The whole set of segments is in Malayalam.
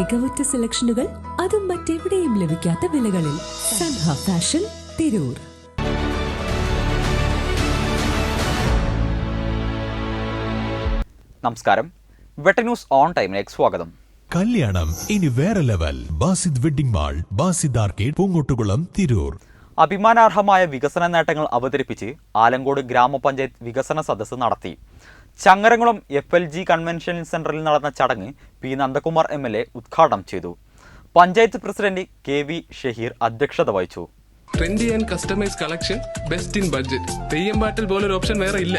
മികവുറ്റ സെലക്ഷനുകൾ അതും മറ്റെവിടെയും ലഭിക്കാത്ത വിലകളിൽ സൻഹ ഫാഷൻ തിരൂർ. നമസ്കാരം. വെട്ട ന്യൂസ് ഓൺ ടൈമിലേക്ക് സ്വാഗതം. കല്യാണം ഇനി വേറെ level. Basid wedding mall Basid arcade Poongottukulam Tirur. അഭിമാനാർഹമായ വികസന നേട്ടങ്ങൾ അവതരിപ്പിച്ച് ആലങ്കോട് ഗ്രാമപഞ്ചായത്ത് വികസന സദസ്സ് നടത്തി. Changaramkulam F L G convention സെന്ററിൽ നടന്ന ചടങ്ങ് P Nandakumar M L A ഉദ്ഘാടനം ചെയ്തു. Panchayat president K V Shaheer അധ്യക്ഷത വഹിച്ചു. Trendy and customise collection best in budget Theyyam പാട്ടിൽ പോലൊരു ഓപ്ഷൻ വേറെ ഇല്ല.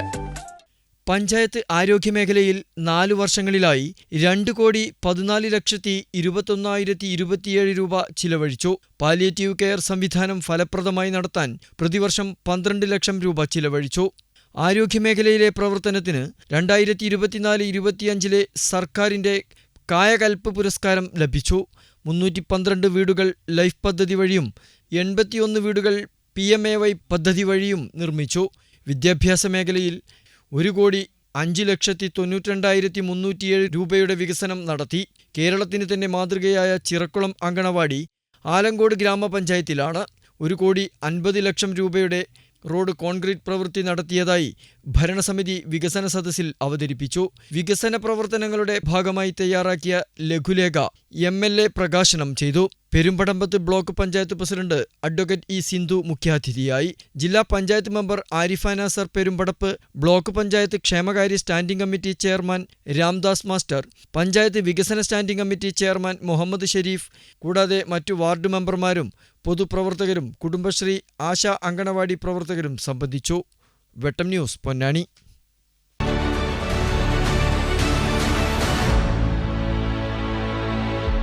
പഞ്ചായത്ത് ആരോഗ്യമേഖലയിൽ നാലു വർഷങ്ങളിലായി രണ്ട് കോടി പതിനാല് ലക്ഷത്തി ഇരുപത്തൊന്നായിരത്തി ഇരുപത്തിയേഴ് രൂപ ചിലവഴിച്ചു. പാലിയേറ്റീവ് കെയർ സംവിധാനം ഫലപ്രദമായി നടത്താൻ പ്രതിവർഷം പന്ത്രണ്ട് ലക്ഷം രൂപ ചിലവഴിച്ചു. ആരോഗ്യമേഖലയിലെ പ്രവർത്തനത്തിന് രണ്ടായിരത്തി ഇരുപത്തിനാല് ഇരുപത്തിയഞ്ചിലെ സർക്കാരിന്റെ കായകൽപ്പ് പുരസ്കാരം ലഭിച്ചു. മുന്നൂറ്റി പന്ത്രണ്ട് വീടുകൾ ലൈഫ് പദ്ധതി വഴിയും എൺപത്തിയൊന്ന് വീടുകൾ പി എം എ വൈ പദ്ധതി വഴിയും നിർമ്മിച്ചു. വിദ്യാഭ്യാസ മേഖലയിൽ ഒരു കോടി അഞ്ച് ലക്ഷത്തി തൊണ്ണൂറ്റിരണ്ടായിരത്തി മുന്നൂറ്റിയേഴ് രൂപയുടെ വികസനം നടത്തി. കേരളത്തിന് തന്നെ മാതൃകയായ ചിറക്കുളം അങ്കണവാടി ആലങ്കോട് ഗ്രാമപഞ്ചായത്തിലാണ്. ഒരു കോടി അൻപത് ലക്ഷം രൂപയുടെ റോഡ് കോൺക്രീറ്റ് പ്രവൃത്തി നടത്തിയതായി ഭരണസമിതി വികസന സദസ്സിൽ അവതരിപ്പിച്ചു. വികസന പ്രവർത്തനങ്ങളുടെ ഭാഗമായി തയ്യാറാക്കിയ ലഘുലേഖ എം എൽ എ പ്രകാശനം ചെയ്തു. പെരുമ്പടമ്പത്ത് block panchayat president advocate E Sindhu മുഖ്യാതിഥിയായി. ജില്ലാ പഞ്ചായത്ത് മെമ്പർ ആരിഫ നാസർ പെരുമ്പടപ്പ് ബ്ലോക്ക് പഞ്ചായത്ത് ക്ഷേമകാര്യ standing committee chairman Ramdas master panchayat വികസന standing committee chairman Muhammad Sharif കൂടാതെ മറ്റു വാർഡ് മെമ്പർമാരും പൊതുപ്രവർത്തകരും കുടുംബശ്രീ ആശാ അങ്കണവാടി പ്രവർത്തകരും സംബന്ധിച്ചു. വെട്ടം ന്യൂസ് പൊന്നാനി.